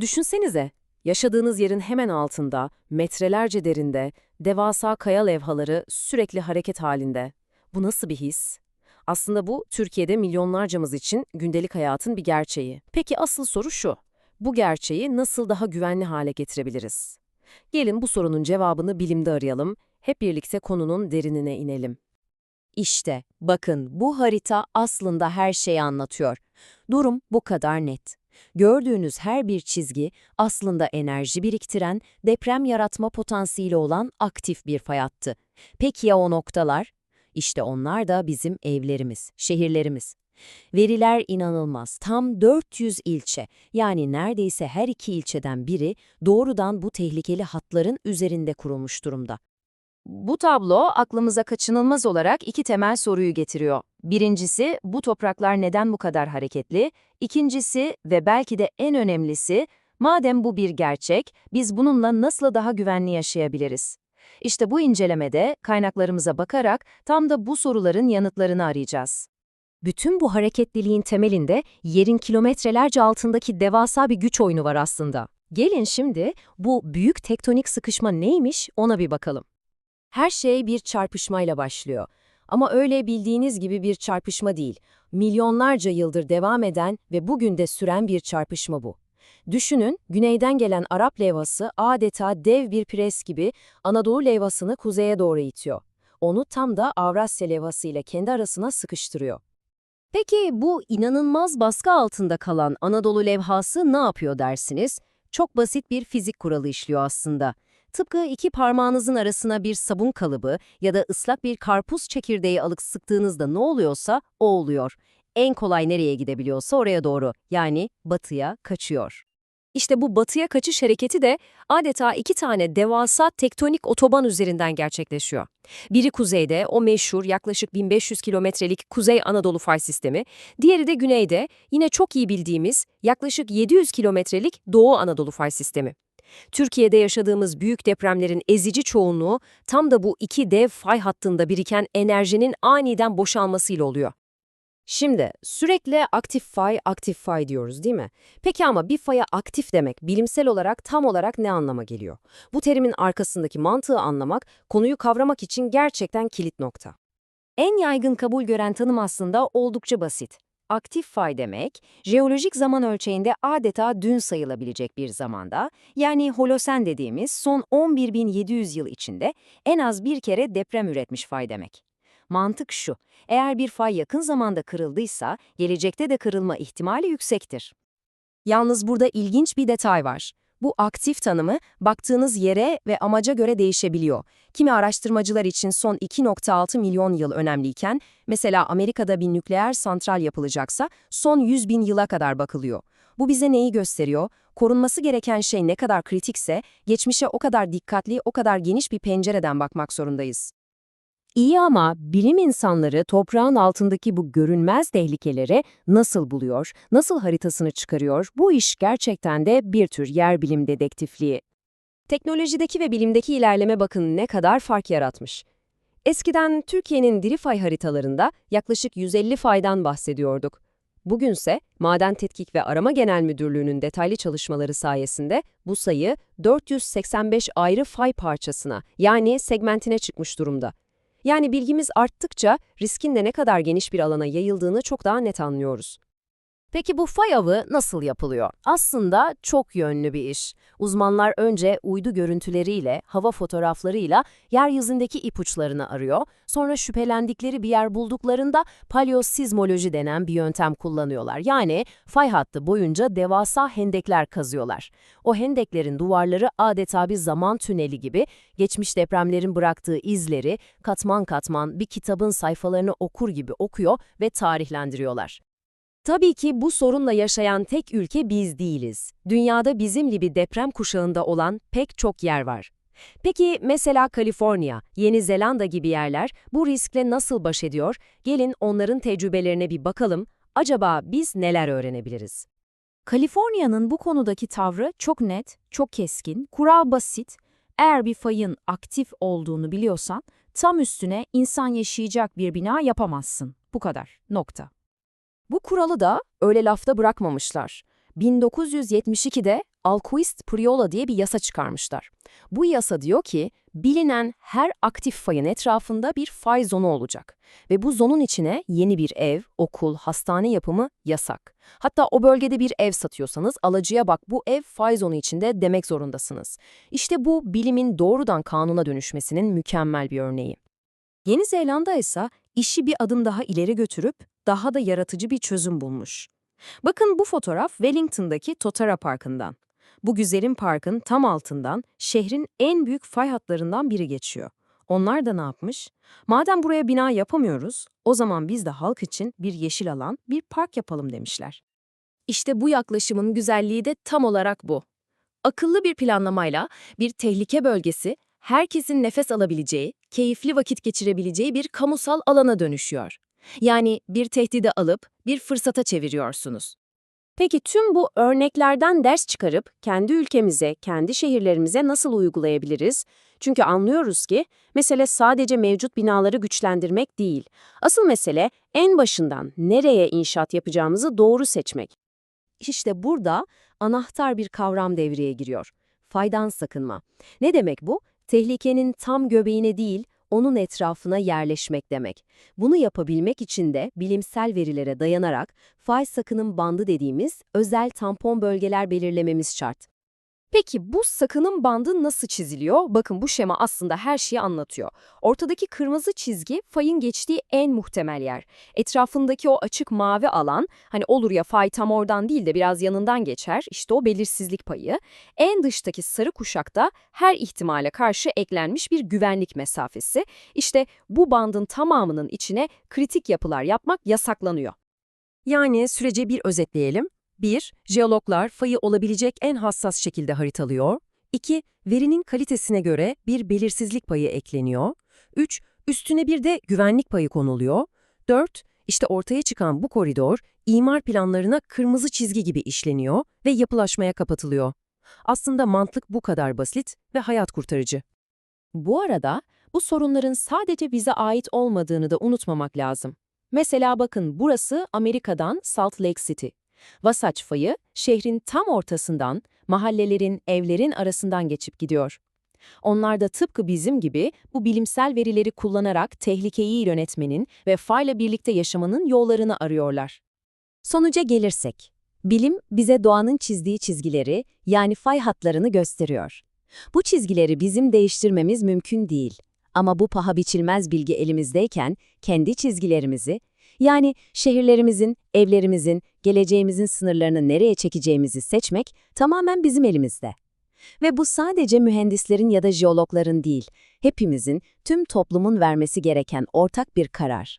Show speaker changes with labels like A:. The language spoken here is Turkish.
A: Düşünsenize, yaşadığınız yerin hemen altında, metrelerce derinde, devasa kaya levhaları sürekli hareket halinde. Bu nasıl bir his? Aslında bu, Türkiye'de milyonlarcamız için gündelik hayatın bir gerçeği. Peki asıl soru şu, bu gerçeği nasıl daha güvenli hale getirebiliriz? Gelin bu sorunun cevabını bilimde arayalım, hep birlikte konunun derinine inelim.
B: İşte, bakın bu harita aslında her şeyi anlatıyor. Durum bu kadar net. Gördüğünüz her bir çizgi aslında enerji biriktiren, deprem yaratma potansiyeli olan aktif bir fay hattı. Peki ya o noktalar? İşte onlar da bizim evlerimiz, şehirlerimiz. Veriler inanılmaz. Tam 400 ilçe, yani neredeyse her iki ilçeden biri doğrudan bu tehlikeli hatların üzerinde kurulmuş durumda. Bu tablo aklımıza kaçınılmaz olarak iki temel soruyu getiriyor. Birincisi, bu topraklar neden bu kadar hareketli? İkincisi ve belki de en önemlisi, madem bu bir gerçek, biz bununla nasıl daha güvenli yaşayabiliriz? İşte bu incelemede kaynaklarımıza bakarak tam da bu soruların yanıtlarını arayacağız.
A: Bütün bu hareketliliğin temelinde yerin kilometrelerce altındaki devasa bir güç oyunu var aslında. Gelin şimdi bu büyük tektonik sıkışma neymiş ona bir bakalım. Her şey bir çarpışmayla başlıyor. Ama öyle bildiğiniz gibi bir çarpışma değil. Milyonlarca yıldır devam eden ve bugün de süren bir çarpışma bu. Düşünün, güneyden gelen Arap levhası adeta dev bir pres gibi Anadolu levhasını kuzeye doğru itiyor. Onu tam da Avrasya levhası ile kendi arasına sıkıştırıyor. Peki bu inanılmaz baskı altında kalan Anadolu levhası ne yapıyor dersiniz? Çok basit bir fizik kuralı işliyor aslında. Tıpkı iki parmağınızın arasına bir sabun kalıbı ya da ıslak bir karpuz çekirdeği alıp sıktığınızda ne oluyorsa o oluyor. En kolay nereye gidebiliyorsa oraya doğru, yani batıya kaçıyor. İşte bu batıya kaçış hareketi de adeta iki tane devasa tektonik otoban üzerinden gerçekleşiyor. Biri kuzeyde, o meşhur yaklaşık 1500 kilometrelik Kuzey Anadolu fay sistemi, diğeri de güneyde, yine çok iyi bildiğimiz yaklaşık 700 kilometrelik Doğu Anadolu fay sistemi. Türkiye'de yaşadığımız büyük depremlerin ezici çoğunluğu tam da bu iki dev fay hattında biriken enerjinin aniden boşalmasıyla oluyor. Şimdi sürekli aktif fay, aktif fay diyoruz değil mi? Peki ama bir faya aktif demek bilimsel olarak tam olarak ne anlama geliyor? Bu terimin arkasındaki mantığı anlamak, konuyu kavramak için gerçekten kilit nokta. En yaygın kabul gören tanım aslında oldukça basit. Aktif fay demek, jeolojik zaman ölçeğinde adeta dün sayılabilecek bir zamanda, yani holosen dediğimiz son 11.700 yıl içinde en az bir kere deprem üretmiş fay demek. Mantık şu, eğer bir fay yakın zamanda kırıldıysa, gelecekte de kırılma ihtimali yüksektir. Yalnız burada ilginç bir detay var. Bu aktif tanımı baktığınız yere ve amaca göre değişebiliyor. Kimi araştırmacılar için son 2.6 milyon yıl önemliyken, mesela Amerika'da bir nükleer santral yapılacaksa son 100 bin yıla kadar bakılıyor. Bu bize neyi gösteriyor? Korunması gereken şey ne kadar kritikse, geçmişe o kadar dikkatli, o kadar geniş bir pencereden bakmak zorundayız. İyi ama bilim insanları toprağın altındaki bu görünmez tehlikeleri nasıl buluyor, nasıl haritasını çıkarıyor, bu iş gerçekten de bir tür yer bilim dedektifliği. Teknolojideki ve bilimdeki ilerleme bakın ne kadar fark yaratmış. Eskiden Türkiye'nin diri fay haritalarında yaklaşık 150 faydan bahsediyorduk. Bugünse Maden Tetkik ve Arama Genel Müdürlüğü'nün detaylı çalışmaları sayesinde bu sayı 485 ayrı fay parçasına yani segmentine çıkmış durumda. Yani bilgimiz arttıkça riskin de ne kadar geniş bir alana yayıldığını çok daha net anlıyoruz. Peki bu fay avı nasıl yapılıyor? Aslında çok yönlü bir iş. Uzmanlar önce uydu görüntüleriyle, hava fotoğraflarıyla yeryüzündeki ipuçlarını arıyor. Sonra şüphelendikleri bir yer bulduklarında paleosizmoloji denen bir yöntem kullanıyorlar. Yani fay hattı boyunca devasa hendekler kazıyorlar. O hendeklerin duvarları adeta bir zaman tüneli gibi geçmiş depremlerin bıraktığı izleri katman katman bir kitabın sayfalarını okur gibi okuyor ve tarihlendiriyorlar. Tabii ki bu sorunla yaşayan tek ülke biz değiliz. Dünyada bizim gibi deprem kuşağında olan pek çok yer var. Peki mesela Kaliforniya, Yeni Zelanda gibi yerler bu riskle nasıl baş ediyor? Gelin onların tecrübelerine bir bakalım. Acaba biz neler öğrenebiliriz?
C: Kaliforniya'nın bu konudaki tavrı çok net, çok keskin, kural basit. Eğer bir fayın aktif olduğunu biliyorsan, tam üstüne insan yaşayacak bir bina yapamazsın. Bu kadar. Nokta.
A: Bu kuralı da öyle lafta bırakmamışlar. 1972'de
B: Alquist Priola diye bir yasa çıkarmışlar. Bu yasa diyor ki, bilinen her aktif fayın etrafında bir fay zonu olacak. Ve bu zonun içine yeni bir ev, okul, hastane yapımı yasak. Hatta o bölgede bir ev satıyorsanız alıcıya bak bu ev fay zonu içinde demek zorundasınız. İşte bu bilimin doğrudan kanuna dönüşmesinin mükemmel bir örneği.
C: Yeni Zelanda ise işi bir adım daha ileri götürüp daha da yaratıcı bir çözüm bulmuş. Bakın bu fotoğraf Wellington'daki Totara Parkı'ndan. Bu güzelim parkın tam altından şehrin en büyük fay hatlarından biri geçiyor. Onlar da ne yapmış? Madem buraya bina yapamıyoruz, o zaman biz de halk için bir yeşil alan, bir park yapalım demişler.
B: İşte bu yaklaşımın güzelliği de tam olarak bu. Akıllı bir planlamayla bir tehlike bölgesi herkesin nefes alabileceği, keyifli vakit geçirebileceği bir kamusal alana dönüşüyor. Yani bir tehdide alıp bir fırsata çeviriyorsunuz.
C: Peki tüm bu örneklerden ders çıkarıp kendi ülkemize, kendi şehirlerimize nasıl uygulayabiliriz? Çünkü anlıyoruz ki mesele sadece mevcut binaları güçlendirmek değil. Asıl mesele en başından nereye inşaat yapacağımızı doğru seçmek.
B: İşte burada anahtar bir kavram devreye giriyor. Faydan sakınma. Ne demek bu? Tehlikenin tam göbeğine değil, onun etrafına yerleşmek demek. Bunu yapabilmek için de bilimsel verilere dayanarak fay sakınım bandı dediğimiz özel tampon bölgeler belirlememiz şart. Peki bu sakınım bandı nasıl çiziliyor? Bakın bu şema aslında her şeyi anlatıyor. Ortadaki kırmızı çizgi fayın geçtiği en muhtemel yer. Etrafındaki o açık mavi alan, hani olur ya fay tam oradan değil de biraz yanından geçer, işte o belirsizlik payı. En dıştaki sarı kuşakta her ihtimale karşı eklenmiş bir güvenlik mesafesi. İşte bu bandın tamamının içine kritik yapılar yapmak yasaklanıyor.
A: Yani sürece bir özetleyelim. 1. Jeologlar fayı olabilecek en hassas şekilde haritalıyor. 2. Verinin kalitesine göre bir belirsizlik payı ekleniyor. 3. Üstüne bir de güvenlik payı konuluyor. 4. İşte ortaya çıkan bu koridor, imar planlarına kırmızı çizgi gibi işleniyor ve yapılaşmaya kapatılıyor. Aslında mantık bu kadar basit ve hayat kurtarıcı.
B: Bu arada bu sorunların sadece bize ait olmadığını da unutmamak lazım. Mesela bakın burası Amerika'dan Salt Lake City. Wasatch fayı şehrin tam ortasından, mahallelerin, evlerin arasından geçip gidiyor. Onlar da tıpkı bizim gibi bu bilimsel verileri kullanarak tehlikeyi yönetmenin ve fayla birlikte yaşamanın yollarını arıyorlar.
A: Sonuca gelirsek, bilim bize doğanın çizdiği çizgileri yani fay hatlarını gösteriyor. Bu çizgileri bizim değiştirmemiz mümkün değil. Ama bu paha biçilmez bilgi elimizdeyken kendi çizgilerimizi, yani şehirlerimizin, evlerimizin, geleceğimizin sınırlarını nereye çekeceğimizi seçmek tamamen bizim elimizde. Ve bu sadece mühendislerin ya da jeologların değil, hepimizin, tüm toplumun vermesi gereken ortak bir karar.